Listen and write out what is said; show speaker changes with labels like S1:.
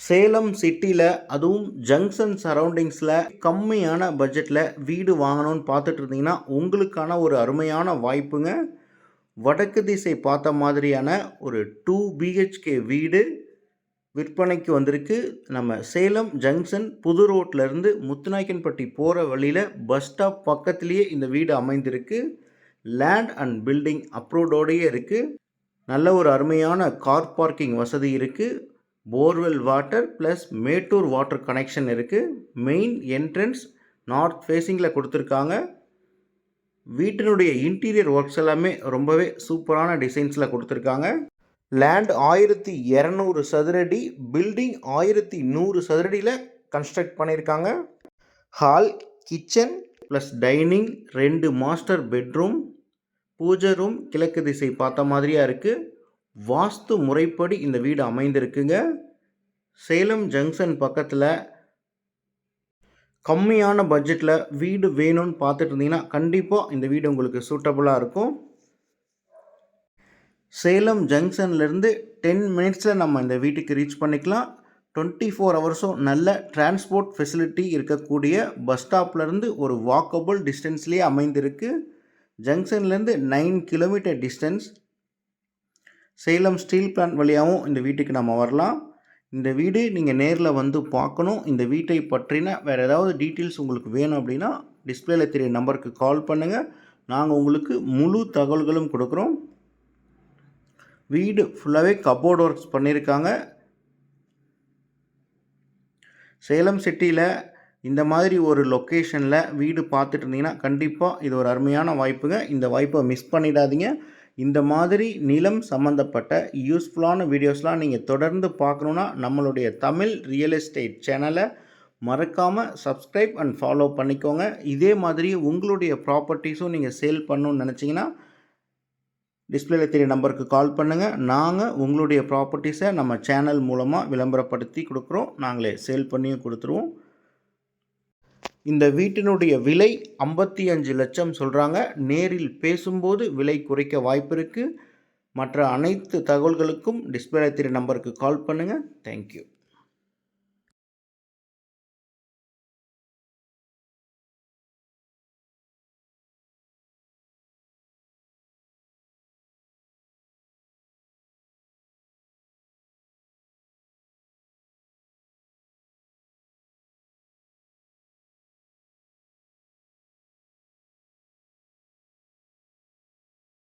S1: சேலம் சிட்டியில் அதுவும் ஜங்ஷன் சரௌண்டிங்ஸில் கம்மியான பட்ஜெட்டில் வீடு வாங்கணும்னு பார்த்துட்டு இருந்தீங்கன்னா உங்களுக்கான ஒரு அருமையான வாய்ப்புங்க. வடக்கு திசை பார்த்த மாதிரியான ஒரு டூ பிஹெச்கே வீடு விற்பனைக்கு வந்திருக்கு. நம்ம சேலம் ஜங்ஷன் புது ரோட்லேருந்து முத்துநாயக்கன்பட்டி போகிற வழியில் பஸ் ஸ்டாப் பக்கத்துலேயே இந்த வீடு அமைந்திருக்கு. லேண்ட் அண்ட் பில்டிங் அப்ரூவ்டோடையே இருக்குது நல்ல ஒரு அருமையான கார் பார்க்கிங் வசதி இருக்குது borewell water plus Mettur water connection இருக்குது மெயின் என்ட்ரன்ஸ் நார்த் ஃபேஸிங்கில் கொடுத்துருக்காங்க. வீட்டினுடைய இன்டீரியர் ஒர்க்ஸ் எல்லாமே ரொம்பவே சூப்பரான டிசைன்ஸில் கொடுத்துருக்காங்க. லேண்ட் ஆயிரத்தி இரநூறு சதுரடி பில்டிங் ஆயிரத்தி நூறு சதுரடியில் கன்ஸ்ட்ரக்ட் பண்ணியிருக்காங்க. ஹால் கிச்சன் ப்ளஸ் டைனிங் ரெண்டு மாஸ்டர் பெட்ரூம் பூஜை ரூம் கிழக்கு திசை பார்த்த மாதிரியாக இருக்குது வாஸ்து முறைப்படி இந்த வீடு அமைந்திருக்குங்க. சேலம் ஜங்ஷன் பக்கத்தில் கம்மியான பட்ஜெட்டில் வீடு வேணும்னு பார்த்துட்டு இருந்தீங்கன்னா கண்டிப்பாக இந்த வீடு உங்களுக்கு சூட்டபுளாக இருக்கும். சேலம் ஜங்ஷன்லேருந்து டென் மினிட்ஸில் நம்ம இந்த வீட்டுக்கு ரீச் பண்ணிக்கலாம். டுவெண்ட்டி ஃபோர் ஹவர்ஸும் நல்ல டிரான்ஸ்போர்ட் ஃபெசிலிட்டி இருக்கக்கூடிய பஸ் ஸ்டாப்லேருந்து ஒரு வாக்கபுள் டிஸ்டன்ஸ்லேயே அமைந்திருக்கு. ஜங்ஷன்லேருந்து nine kilometre distance Salem steel plant வழியாகவும் இந்த வீட்டுக்கு நம்ம வரலாம். இந்த வீடு நீங்கள் நேரில் வந்து பார்க்கணும். இந்த வீட்டை பற்றின வேறு ஏதாவது டீட்டெயில்ஸ் உங்களுக்கு வேணும் அப்படின்னா டிஸ்பிளேல தெரிய நம்பருக்கு கால் பண்ணுங்கள் நாங்கள் உங்களுக்கு முழு தகவல்களும் கொடுக்குறோம். வீடு ஃபுல்லாகவே கபோர்ட் ஒர்க்ஸ் பண்ணியிருக்காங்க. சேலம் சிட்டியில் இந்த மாதிரி ஒரு லொக்கேஷனில் வீடு பார்த்துட்டு இருந்தீங்கன்னா கண்டிப்பாக இது ஒரு அருமையான வாய்ப்புங்க. இந்த வாய்ப்பை மிஸ் பண்ணிடாதீங்க. இந்த மாதிரி நிலம் சம்மந்தப்பட்ட யூஸ்ஃபுல்லான வீடியோஸ்லாம் நீங்கள் தொடர்ந்து பார்க்கணுன்னா நம்மளுடைய தமிழ் ரியல் எஸ்டேட் சேனலை மறக்காமல் சப்ஸ்கிரைப் அண்ட் ஃபாலோ பண்ணிக்கோங்க. இதே மாதிரி உங்களுடைய ப்ராப்பர்ட்டிஸும் நீங்கள் சேல் பண்ணணும்னு நினச்சிங்கன்னா டிஸ்பிளேல தெரிய நம்பருக்கு கால் பண்ணுங்கள் நாங்கள் உங்களுடைய ப்ராப்பர்ட்டிஸை நம்ம சேனல் மூலமாக விளம்பரப்படுத்தி கொடுக்குறோம். நாங்களே சேல் பண்ணியும் கொடுத்துருவோம். இந்த வீட்டினுடைய விலை ஐம்பத்தி அஞ்சு லட்சம் சொல்கிறாங்க நேரில் பேசும்போது விலை குறைக்க வாய்ப்பு இருக்குது மற்ற அனைத்து தகவல்களுக்கும் டிஸ்பிளே திரு நம்பருக்கு கால் பண்ணுங்கள் தேங்க்யூ